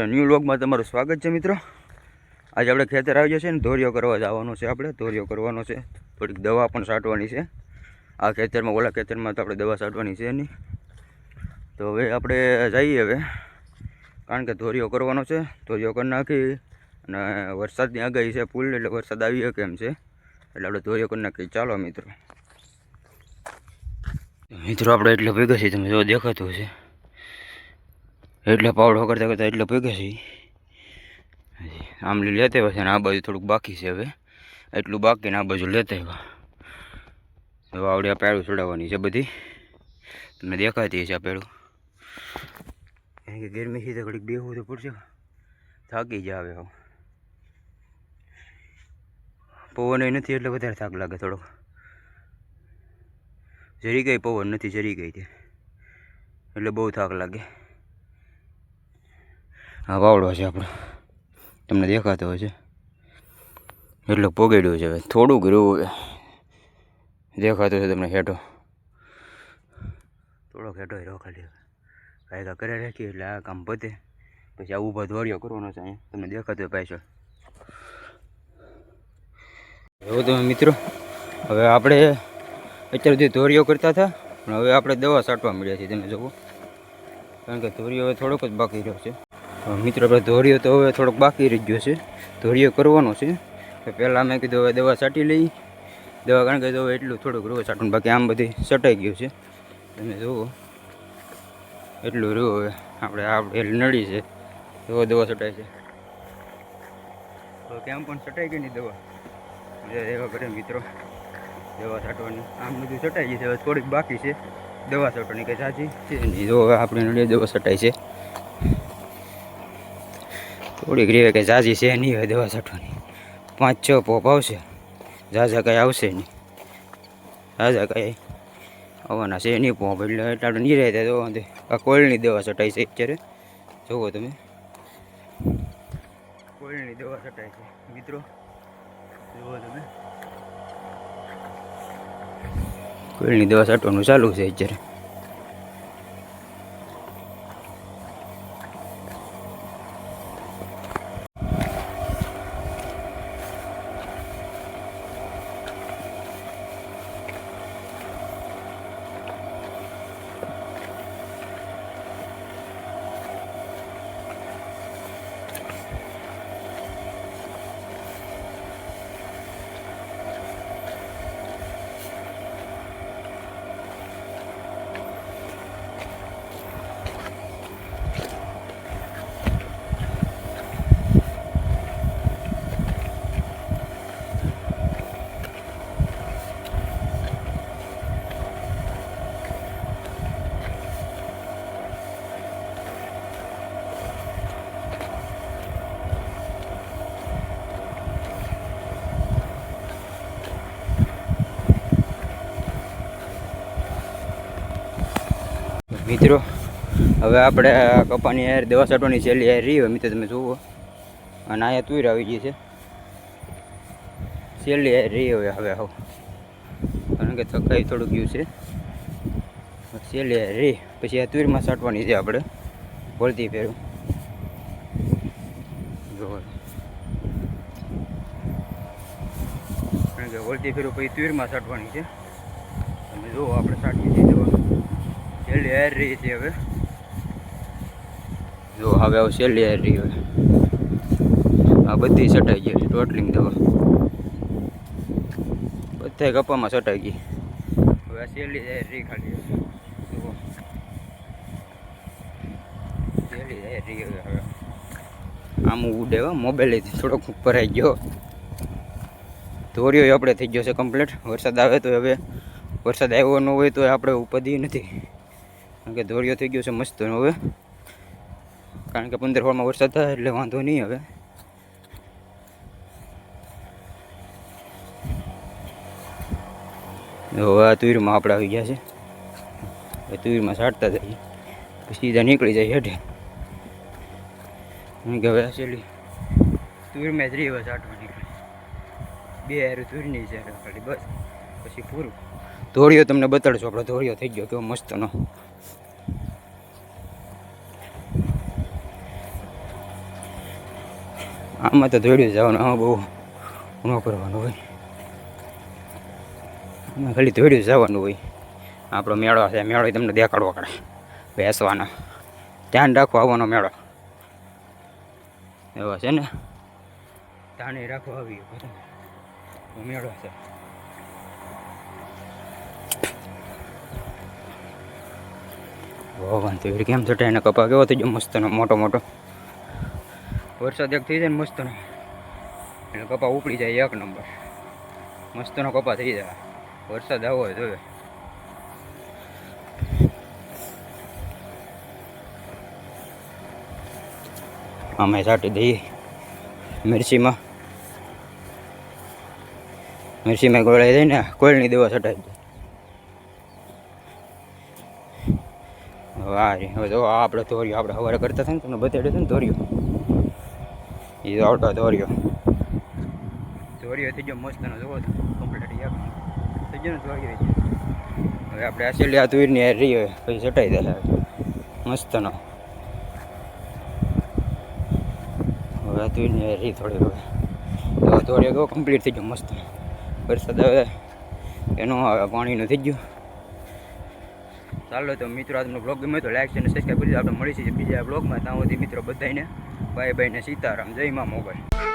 મિત્ર ન્યૂ લોગમાં તમારું સ્વાગત છે મિત્રો. આજે આપણે ખેતર આવી જશે ને ધોરિયો કરવા જવાનો છે આપણે ધોરિયો કરવાનો છે. થોડીક દવા પણ છાંટવાની છે. આ ખેતરમાં, ઓલા ખેતરમાં તો આપણે દવા છાંટવાની છે નહીં. તો હવે આપણે જઈએ હવે. કારણ કે ધોરિયો કરવાનો છે ધોરિયો કરી નાખી અને વરસાદની આગાહી છે ફૂલ એટલે વરસાદ આવી શકે એમ છે. એટલે આપણે ધોરિયો કરી નાખીએ ચાલો મિત્રો. મિત્રો, આપણે એટલે ભેગા છીએ, તમે જો દેખાતું હશે. એટલે પાવડો કરતા કરતા એટલે ભેગા છે આમલી લેતા આવ્યા છે ને આ બાજુ થોડુંક બાકી છે હવે. એટલું બાકી ને આ બાજુ લેતા આવ્યા. હવે આવડે આ પેડું ચડાવવાની છે બધી. તમને દેખાતી છે આ પેડું. કારણ કે ગરમી છે તો ઘડીક બેહવું તો પડશે. થાકી જાય હવે હવે પવન નથી એટલે વધારે થાક લાગે થોડોક. જરી ગઈ પવન નથી જરી ગઈ તે. એટલે બહુ થાક લાગે. હા વાવડો છે આપણો. તમને દેખાતો હોય છે એટલો પોગેડ્યો છે હવે. થોડુંક રહ્યું દેખાતો છે તમને હેઠો. થોડોક હેઠો રહ્યો ખાલી કાયદા કરે રાખીએ એટલે આ કામ પતે. પછી આ ઊભા દોડ્યો કરવાનો છે અહીંયા. તમને દેખાતો હોય પાછળ. એવું તમે મિત્રો, હવે આપણે અત્યાર સુધી ધોરીઓ કરતા હતા, પણ હવે આપણે દવા છાંટવા મળ્યા છીએ. તમે જોવો કારણ કે ધોરીઓ હવે થોડોક જ બાકી રહ્યો છે. મિત્રો આપણે ધોરીઓ તો હવે થોડોક બાકી રહી ગયો છે. ધોરીઓ કરવાનો છે. તો પહેલાં મેં કીધું હવે દવા છાંટી લઈ. દવા કારણ કે હવે એટલું થોડુંક રૂવો છાંટવાનું બાકી આમ બધી છટાઈ ગયું છે. તમે જુઓ. એટલું રૂવો હવે. આપણે આ નળી છે. એવો દવા છટાય છે. તો કેમ પણ છટાઈ ગઈ ની દવા. એવા કરે મિત્રો. દવા છાંટવાની. આમ બધું છટાઈ ગઈ છે. હવે થોડીક બાકી છે. દવા છાંટવાની કંઈ સાચી છે નહીં. જો આપણે નળીએ દવા છટાય છે. થોડીક રેવે કે ઝાઝી છે નહીં હવે દવા છાંટવાની. પાંચ છ પોપ આવશે. ઝાઝા કાંઈ આવશે નહીં. ઝાઝા કંઈ આવવાના છે નહીં પોપ, એટલે એટલા નહીં રહેતા તો આ કોળની દવા છટાઈ છે અત્યારે. જુઓ તમે. કોળની દવા છટાઈ છે. મિત્રો, જુઓ તમે. કોળની દવા છાંટવાનું ચાલુ છે અત્યારે. મિત્રો, હવે આપણે કપાની યાર દવા છાંટવાની છેલ્લી યાર રહી હોય, મિત્રો, તમે જુઓ. અને અહીંયા તુર આવી ગઈ છે. છેલ્લી યાર રહી હોય હવે આવું. કારણ કે થકાઈ થોડું ગયું છે. છેલ્લી યાર રહી. પછી આ તુરમાં છાંટવાની છે આપણે. વળતી ફેરું કારણ કે વળતી ફેરું પછી તુરમાં છાંટવાની છે. તમે જુઓ, આપણે છાંટીએ છીએ દવા છેલ્લી હેર રહી છે હવે. જો હવે આવું છેલ્લી હાર રહી હવે આ બધી સટાઈ ગઈ ટોટલિંગ દવા બધા કપામાં સટાઈ ગઈ. હવે આ છેલ્લી હાર રહી ખાલી. જુઓ. છેલ્લી હેર રહી હવે આમ ઉડે હો મોબાઈલ થોડોક ઉપર આવી ગયો. ધોર્યો આપણે થઈ ગયો છે કમ્પ્લીટ વરસાદ આવે તો હવે. વરસાદ આવ્યો ન હોય તો આપણે ઉપદી નથી. કારણ કે ધોરિયો થઈ ગયો છે મસ્ત હવે. કારણ કે પંદર હોળમાં વરસાદ થાય એટલે વાંધો નહીં હવે. હવે આ તુરમાં આપણે આવી ગયા છે. હવે તુરમાં સાટતા જઈએ. પછી સીધા નીકળી જાય હેઠે. કે હવે છેલ્લી તુરમાં જ રહી હવે સાટવા નીકળી. બે હારું તુરની છે, ખાલી બસ. પછી પૂરું. ધોળિયો તમને બતાડશું, આપણો ધોળિયો થઈ ગયો, કેવો મસ્તનો. આમાં તો દોડ્યું જવાનું, આમાં બહુ ન કરવાનું હોય. આમાં ખાલી દોડ્યું જવાનું હોય. આપણો મેળો છે, મેળો તમને દેખાડવો પડે. બેસવાનો. ધ્યાન રાખો આવવાનો મેળો. એવો છે ને? ધ્યાને રાખો આવી. મેળો છે. ભગવાન તો કેમ છટાય એને કપા કેવો થઈ ગયો મસ્તનો, મોટો મોટો. વરસાદ એક થઈ જાય ને મસ્તનો. એટલે કપા ઉપડી જાય એક નંબર. મસ્તનો કપા થઈ જાય. વરસાદ આવો હોય જોવે અમે છાંટી દઈએ. મિરચીમાં. મિરચીમાં ગોળાઈ દઈને કોઈલની દવા છટાઈ દે વાહ હવે જો આપણે ધોર્યું, આપણે સવારે કરતા હતા ને તમને બતાડ્યું હતું ને ધોર્યો. એ તો આવડો ધોર્યો ધોર્યો થઈ ગયો મસ્તનો જોવો કમ્પ્લીટ એક થઈ ગયો ને ધોર્યો ઈ. હવે આપણે આ છેલ્લી આ તુરની હારે પછી ચટાઈ દે મસ્તનો હવે આ તુરની હારે રહી થોડી હવે. તો ધોર્યો કેવો કમ્પ્લીટ થઈ ગયો મસ્ત વરસાદ હવે એનો પાણીનું થઈ ગયું. ચાલો તો મિત્રો આજનો બ્લોગ ગમે તો લાઈક અને સબસ્ક્રાઈબ કરી આપણે મળી છીએ બીજા બ્લોગમાં ત્યાં સુધી મિત્રો બધાને બાય બાય ને સીતારામ. જય મા મોબાઈલ